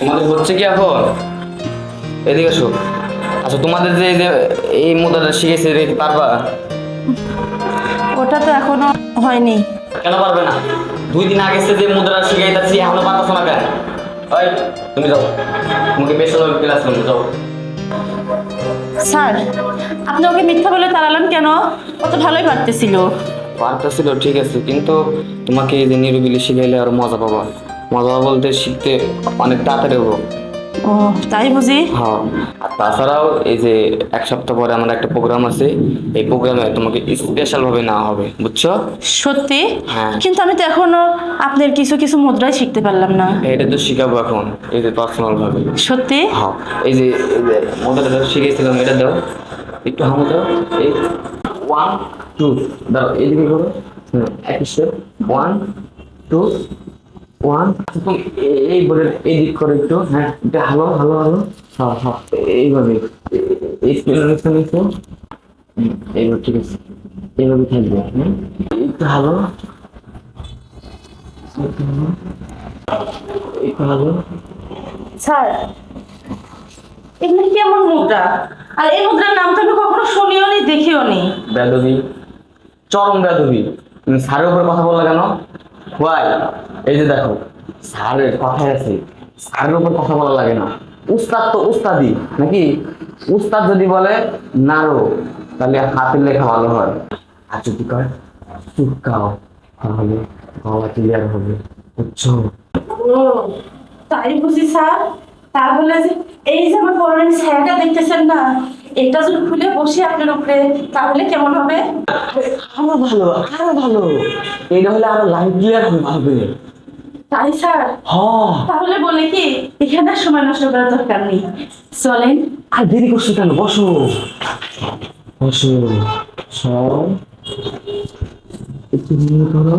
তোমাদের হচ্ছে কি এখন? এদিকে এসো। আচ্ছা তোমাদের যে এই মুদ্রাটা শিখেছে এটা কি পারবা? ওটা তো এখনও হয়নি। কেন পারবে না? দুই দিন আগে সে যে মুদ্রা শিখাইতেছি এখনও পারতেছো না কেন? ওই তুমি যাও। তোমাকে বেশ ক্লাস রুমে যাও। স্যার আপনি ওকে মিথ্যা বলে তাড়ালেন কেন? ও তো ভালোই পারতেছিল। পারতেছিল ঠিক আছে কিন্তু তোমাকে এই যে নিরিবিলি শিখাইলে আরও মজা পাবা। মজা বলতে শিখতে অনেক তাড়াতাড়ি হব। ও তাই বুঝি? হ্যাঁ আর তাছাড়াও এই যে এক সপ্তাহ পরে আমার একটা প্রোগ্রাম আছে এই প্রোগ্রামে তোমাকে স্পেশাল ভাবে নেওয়া হবে বুঝছ? সত্যি? হ্যাঁ। কিন্তু আমি তো এখনও আপনার কিছু কিছু মুদ্রাই শিখতে পারলাম না। এটা তো শিখাবো এখন এই যে পার্সোনাল ভাবে। সত্যি? হ্যাঁ এই যে যে শিখেছিলাম এটা দাও। একটু হামো দাও। এই ওয়ান টু দাও এইদিকে করো। হুম, এক ওয়ান টু ওয়ান তুমি এই এই দিক করে একটু হ্যাঁ এটা হালো হালো হালো হ্যাঁ হ্যাঁ। এইভাবে এই নিচে এইবার ঠিক আছে। এইভাবে থাকবে একটু হালো একটু হালো স্যার এগুলো কেমন মুদ্রা? আর এই মুদ্রার নাম তো আমি কখনো শুনিও নি দেখিও নি। বেদবি চরম বেদবি। স্যারের উপর কথা বললে কেন? ওয়াই এই যে দেখো, স্যারের কথায় আছে। স্যারের উপর কথা বলা লাগে না। উস্তাদ তো উস্তাদি, নাকি? উস্তাদ যদি বলে নাড়ো তাহলে হাতের লেখা ভালো হয়। আর যদি কয় চুপকাও তাহলে গলা ক্লিয়ার হবে। বুঝছ? তাই বুঝি স্যার। তাহলে এই যে আমার পরনের ছায়াটা দেখতেছেন না এটা যদি খুলে বসে আপনার উপরে তাহলে কেমন হবে? আরও ভালো আরও ভালো। এইটা হলে আরও লাইট ক্লিয়ার হবে তাই স্যার? হ্যাঁ। তাহলে বলে কি এখানে সময় নষ্ট করার দরকার নেই। চলেন। আর দেরি করছ কেন? বসো। বসো। সব। নিয়ে করো।